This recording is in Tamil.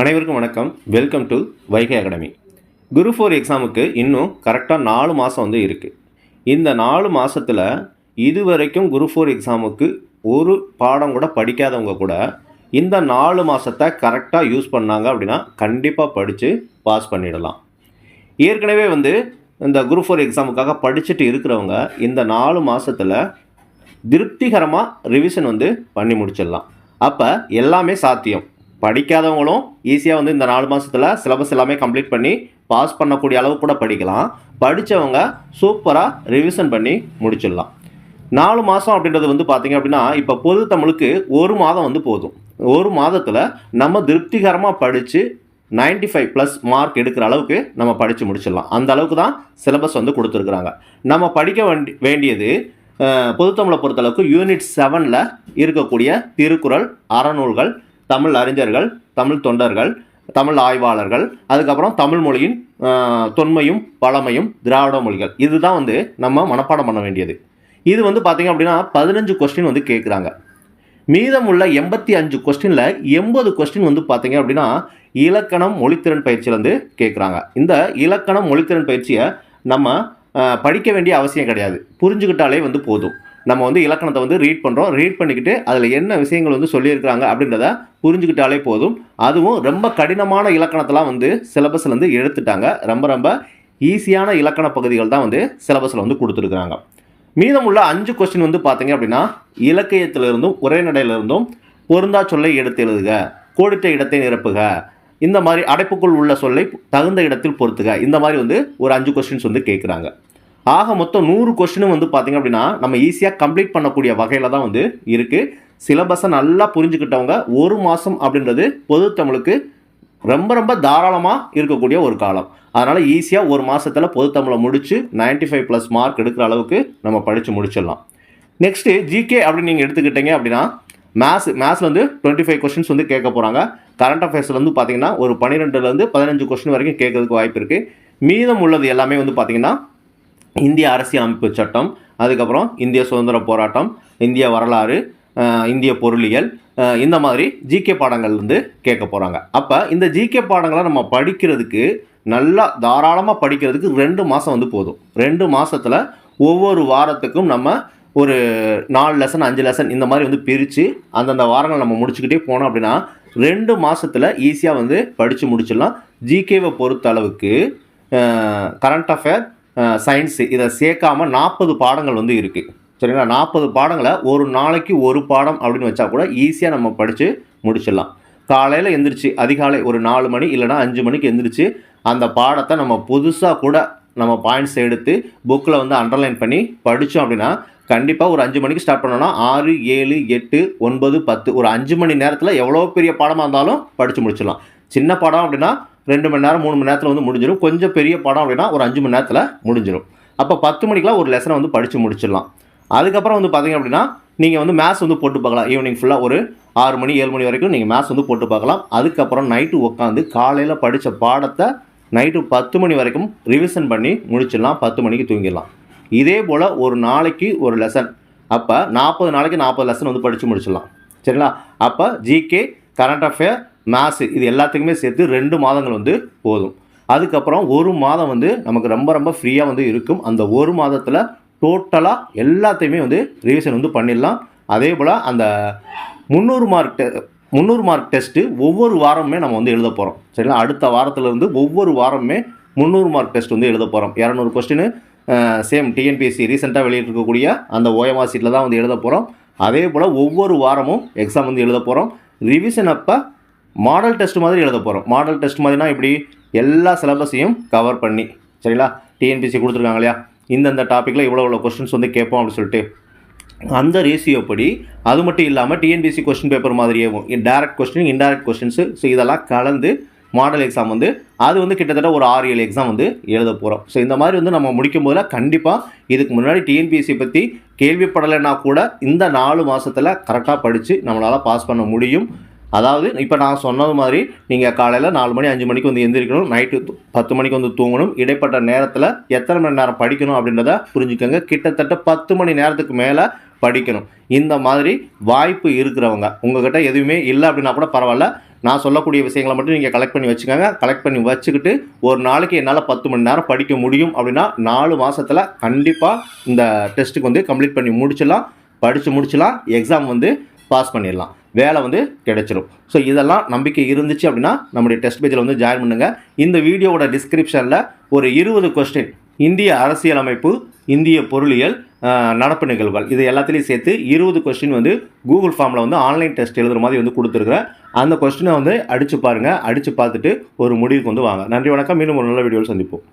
அனைவருக்கும் வணக்கம். Welcome to Vaigai academy group four எக்ஸாமுக்கு இன்னும் கரெக்டாக நாலு மாதம் வந்து இருக்குது இந்த நாலு மாதத்தில் இதுவரைக்கும் குரு ஃபோர் எக்ஸாமுக்கு ஒரு பாடம் கூட படிக்காதவங்க கூட இந்த நாலு மாதத்தை கரெக்டாக யூஸ் பண்ணாங்க அப்படின்னா கண்டிப்பாக படித்து பாஸ் பண்ணிடலாம். ஏற்கனவே வந்து இந்த குரு ஃபோர் எக்ஸாமுக்காக படிச்சுட்டு இருக்கிறவங்க இந்த நாலு மாதத்தில் திருப்திகரமாக ரிவிஷன் வந்து பண்ணி முடிச்சிடலாம். அப்போ எல்லாமே சாத்தியம். படிக்காதவங்களும் ஈஸியாக வந்து இந்த நாலு மாதத்தில் சிலபஸ் எல்லாமே கம்ப்ளீட் பண்ணி பாஸ் பண்ணக்கூடிய அளவு கூட படிக்கலாம். படித்தவங்க சூப்பராக ரிவிஷன் பண்ணி முடிச்சிடலாம். நாலு மாதம் அப்படின்றது வந்து பார்த்திங்க அப்படின்னா இப்போ பொது தமிழுக்கு ஒரு மாதம் வந்து போதும். ஒரு மாதத்தில் நம்ம திருப்திகரமாக படித்து 95 ஃபைவ் ப்ளஸ் மார்க் எடுக்கிற அளவுக்கு நம்ம படித்து முடிச்சிடலாம். அந்த அளவுக்கு தான் சிலபஸ் வந்து கொடுத்துருக்குறாங்க. நம்ம படிக்க வேண்டி வேண்டியது பொதுத்தமிழை பொறுத்தளவுக்கு யூனிட் செவனில் இருக்கக்கூடிய திருக்குறள் அறநூல்கள் தமிழ் அறிஞர்கள் தமிழ் தொண்டர்கள் தமிழ் ஆய்வாளர்கள் அதுக்கப்புறம் தமிழ் மொழியின் தொன்மையும் பழமையும் திராவிட மொழிகள். இதுதான் வந்து நம்ம மனப்பாடம் பண்ண வேண்டியது. இது வந்து பார்த்திங்க அப்படின்னா பதினஞ்சு கொஸ்டின் வந்து கேட்குறாங்க மீதமுள்ள எண்பத்தி அஞ்சு கொஸ்டினில் எண்பது கொஸ்டின் வந்து பார்த்தீங்க அப்படின்னா இலக்கணம் மொழித்திறன் பயிற்சியிலேருந்து கேட்குறாங்க இந்த இலக்கணம் மொழித்திறன் பயிற்சியை நம்ம படிக்க வேண்டிய அவசியம் கிடையாது. புரிஞ்சுக்கிட்டாலே வந்து போதும். நம்ம வந்து இலக்கணத்தை வந்து ரீட் பண்ணுறோம் ரீட் பண்ணிக்கிட்டு அதில் என்ன விஷயங்கள் வந்து சொல்லியிருக்கிறாங்க அப்படின்றத புரிஞ்சுக்கிட்டாலே போதும். அதுவும் ரொம்ப கடினமான இலக்கணத்தெல்லாம் வந்து சிலபஸில் வந்து எடுத்துட்டாங்க. ரொம்ப ரொம்ப ஈஸியான இலக்கண பகுதிகள் தான் வந்து சிலபஸில் வந்து கொடுத்துருக்குறாங்க. மீதமுள்ள அஞ்சு கொஸ்டின் வந்து பார்த்தீங்க அப்படின்னா இலக்கியத்திலிருந்தும் உரைநடையிலிருந்தும் பொருந்தா சொல்லை எடுத்து எழுதுக கோடிட்ட இடத்தை நிரப்புக இந்த மாதிரி அடைப்புக்குள் உள்ள சொல்லை தகுந்த இடத்தில் பொறுத்துக இந்த மாதிரி வந்து ஒரு அஞ்சு கொஸ்டின்ஸ் வந்து கேட்குறாங்க. ஆக மொத்தம் நூறு கொஸ்டினும் வந்து பார்த்தீங்க அப்படின்னா நம்ம ஈஸியாக கம்ப்ளீட் பண்ணக்கூடிய வகையில் தான் வந்து இருக்குது சிலபஸை நல்லா புரிஞ்சுக்கிட்டவங்க ஒரு மாதம் அப்படின்றது பொது தமிழுக்கு ரொம்ப ரொம்ப தாராளமாக இருக்கக்கூடிய ஒரு காலம். அதனால் ஈஸியாக ஒரு மாதத்தில் பொதுத்தமிழை முடித்து 95 ஃபைவ் ப்ளஸ் மார்க் எடுக்கிற அளவுக்கு நம்ம படித்து முடிச்சிடலாம். நெக்ஸ்ட்டு ஜிகே அப்படின்னு நீங்கள் எடுத்துக்கிட்டீங்க அப்படின்னா மேத்ஸ் மேத்ஸில் வந்து டுவெண்ட்டி ஃபைவ் கொஸ்டின்ஸ் வந்து கேட்க போகிறாங்க கரண்ட் அஃபேர்ஸில் வந்து பார்த்தீங்கன்னா ஒரு பன்னிரெண்டுலேருந்து பதினஞ்சு கொஸ்டின் வரைக்கும் கேட்கறதுக்கு வாய்ப்பு இருக்குது மீதம் உள்ளது எல்லாமே வந்து பார்த்தீங்கன்னா இந்திய அரசியலமைப்பு சட்டம் அதுக்கப்புறம் இந்திய சுதந்திர போராட்டம் இந்திய வரலாறு இந்திய பொருளியல் இந்த மாதிரி ஜிகே பாடங்கள் வந்து கேட்க போகிறாங்க அப்போ இந்த ஜிகே பாடங்களை நம்ம படிக்கிறதுக்கு நல்லா தாராளமாக படிக்கிறதுக்கு ரெண்டு மாதம் வந்து போதும். ரெண்டு மாதத்தில் ஒவ்வொரு வாரத்துக்கும் நம்ம ஒரு நாலு லெசன் அஞ்சு லெசன் இந்த மாதிரி வந்து பிரித்து அந்தந்த வாரங்கள் நம்ம முடிச்சுக்கிட்டே போனோம் அப்படின்னா ரெண்டு மாதத்தில் ஈஸியாக வந்து படித்து முடிச்சிடலாம். ஜிகேவை பொறுத்த அளவுக்கு கரண்ட் அஃபேர் சயின்ஸு இதை சேர்க்காம நாற்பது பாடங்கள் வந்து இருக்குது சரிங்களா? நாற்பது பாடங்களை ஒரு நாளைக்கு ஒரு பாடம் அப்படின்னு வச்சா கூட ஈஸியாக நம்ம படித்து முடிச்சிடலாம். காலையில் எந்திரிச்சு அதிகாலை ஒரு நாலு மணி இல்லைனா அஞ்சு மணிக்கு எந்திரிச்சு அந்த பாடத்தை நம்ம புதுசாக கூட நம்ம பாயிண்ட்ஸ் எடுத்து புக்கில் வந்து அண்டர்லைன் பண்ணி படித்தோம் அப்படின்னா கண்டிப்பாக ஒரு அஞ்சு மணிக்கு ஸ்டார்ட் பண்ணோம்னா ஆறு ஏழு எட்டு ஒன்பது பத்து ஒரு அஞ்சு மணி நேரத்தில் எவ்வளோ பெரிய பாடமாக இருந்தாலும் படித்து முடிச்சிடலாம். சின்ன பாடம் அப்படின்னா ரெண்டு மணி நேரம் மூணு மணி நேரத்தில் வந்து முடிஞ்சிடும் கொஞ்சம் பெரிய படம் அப்படின்னா ஒரு அஞ்சு மணி நேரத்தில் முடிஞ்சிடும் அப்போ பத்து மணிக்கெலாம் ஒரு லெசனை வந்து படித்து முடிச்சிடலாம். அதுக்கப்புறம் வந்து பார்த்திங்க அப்படின்னா நீங்கள் வந்து மேத்ஸ் வந்து போட்டு பார்க்கலாம். ஈவினிங் ஃபுல்லாக ஒரு ஆறு மணி ஏழு மணி வரைக்கும் நீங்கள் மேத்ஸ் வந்து போட்டு பார்க்கலாம். அதுக்கப்புறம் நைட்டு உட்காந்து காலையில் படித்த பாடத்தை நைட்டு பத்து மணி வரைக்கும் ரிவிஷன் பண்ணி முடிச்சிடலாம். பத்து மணிக்கு தூங்கிடலாம். இதே போல் ஒரு நாளைக்கு ஒரு லெசன் அப்போ நாற்பது நாளைக்கு நாற்பது லெசன் வந்து படித்து முடிச்சிடலாம். சரிங்களா? அப்போ ஜிகே கரண்ட் அஃபேர் மேத்ஸு இது எல்லாத்துக்குமே சேர்த்து ரெண்டு மாதங்கள் வந்து போதும். அதுக்கப்புறம் ஒரு மாதம் வந்து நமக்கு ரொம்ப ரொம்ப ஃப்ரீயாக வந்து இருக்கும். அந்த ஒரு மாதத்தில் டோட்டலாக எல்லாத்தையுமே வந்து ரிவிஷன் வந்து பண்ணிடலாம். அதே போல் அந்த முந்நூறு மார்க் முந்நூறு மார்க் டெஸ்ட்டு ஒவ்வொரு வாரமுமே நம்ம வந்து எழுத போகிறோம் சரிங்களா? அடுத்த வாரத்துலேருந்து ஒவ்வொரு வாரமுமே முந்நூறு மார்க் டெஸ்ட் வந்து எழுத போகிறோம் இரநூறு கொஸ்டின் சேம் டிஎன்பிஎஸ்சி ரீசெண்டாக வெளியிட்டிருக்கக்கூடிய அந்த ஓஎம்ஆர் சீட்டில் தான் வந்து எழுத போகிறோம் அதே போல் ஒவ்வொரு வாரமும் எக்ஸாம் வந்து எழுத போகிறோம் ரிவிஷன் அப்போ மாடல் டெஸ்ட் மாதிரி எழுத போகிறோம் மாடல் டெஸ்ட் மாதிரினா இப்படி எல்லா சிலபஸையும் கவர் பண்ணி சரிங்களா? டிஎன்பிஎஸ்சி கொடுத்துருக்காங்க இல்லையா? இந்தந்த டாப்பிக்கில் இவ்வளோ இவ்வளோ கொஸ்டின்ஸ் வந்து கேட்போம் அப்படின்னு சொல்லிட்டு. அந்த ரேஷியோ படி அது மட்டும் இல்லாமல் டிஎன்பிசி கொஸ்டின் பேப்பர் மாதிரியும் direct question indirect questions so இதெல்லாம் கலந்து மாடல் எக்ஸாம் வந்து அது வந்து கிட்டத்தட்ட ஒரு ஆறு ஏழு எக்ஸாம் வந்து எழுத போகிறோம் ஸோ இந்த மாதிரி வந்து நம்ம முடிக்கும் போதில் கண்டிப்பாக இதுக்கு முன்னாடி டிஎன்பிஎஸ்சி பற்றி கேள்விப்படலைன்னா கூட இந்த நாலு மாதத்தில் கரெக்டாக படித்து நம்மளால் பாஸ் பண்ண முடியும். அதாவது இப்போ நான் சொன்னது மாதிரி நீங்கள் காலையில் நாலு மணி அஞ்சு மணிக்கு வந்து எந்திரிக்கணும் நைட்டு பத்து மணிக்கு வந்து தூங்கணும் இடைப்பட்ட நேரத்தில் எத்தனை மணி நேரம் படிக்கணும் அப்படின்றத புரிஞ்சுக்கோங்க. கிட்டத்தட்ட பத்து மணி நேரத்துக்கு மேலே படிக்கணும். இந்த மாதிரி வாய்ப்பு இருக்கிறவங்க உங்ககிட்ட எதுவுமே இல்லை அப்படின்னா கூட பரவாயில்ல. நான் சொல்லக்கூடிய விஷயங்களை மட்டும் நீங்கள் கலெக்ட் பண்ணி வச்சுக்கோங்க. கலெக்ட் பண்ணி வச்சுக்கிட்டு ஒரு நாளைக்கு என்னால் பத்து மணி நேரம் படிக்க முடியும் அப்படின்னா நாலு மாதத்தில் கண்டிப்பாக இந்த டெஸ்ட்டுக்கு வந்து கம்ப்ளீட் பண்ணி முடிச்சிடலாம். படித்து முடிச்சிடலாம். எக்ஸாம் வந்து பாஸ் பண்ணிடலாம். வேலை வந்து கிடைச்சிடும் ஸோ இதெல்லாம் நம்பிக்கை இருந்துச்சு அப்படின்னா நம்முடைய டெஸ்ட் பேஜில் வந்து ஜாயின் பண்ணுங்கள் இந்த வீடியோவோட டிஸ்கிரிப்ஷனில் ஒரு இருபது கொஸ்டின் இந்திய அரசியலமைப்பு இந்திய பொருளியல் நடப்பு நிகழ்வுகள். இது எல்லாத்துலேயும் சேர்த்து இருபது கொஸ்டின் வந்து கூகுள் ஃபார்மில் வந்து ஆன்லைன் டெஸ்ட் எழுதுகிற மாதிரி வந்து கொடுத்துருக்குறேன் அந்த கொஸ்டினை வந்து அடித்து பாருங்கள் அடித்து பார்த்துட்டு ஒரு முடிவுக்கு வந்து வாங்க. நன்றி வணக்கம். மீண்டும் ஒரு நல்ல வீடியோவில் சந்திப்போம்.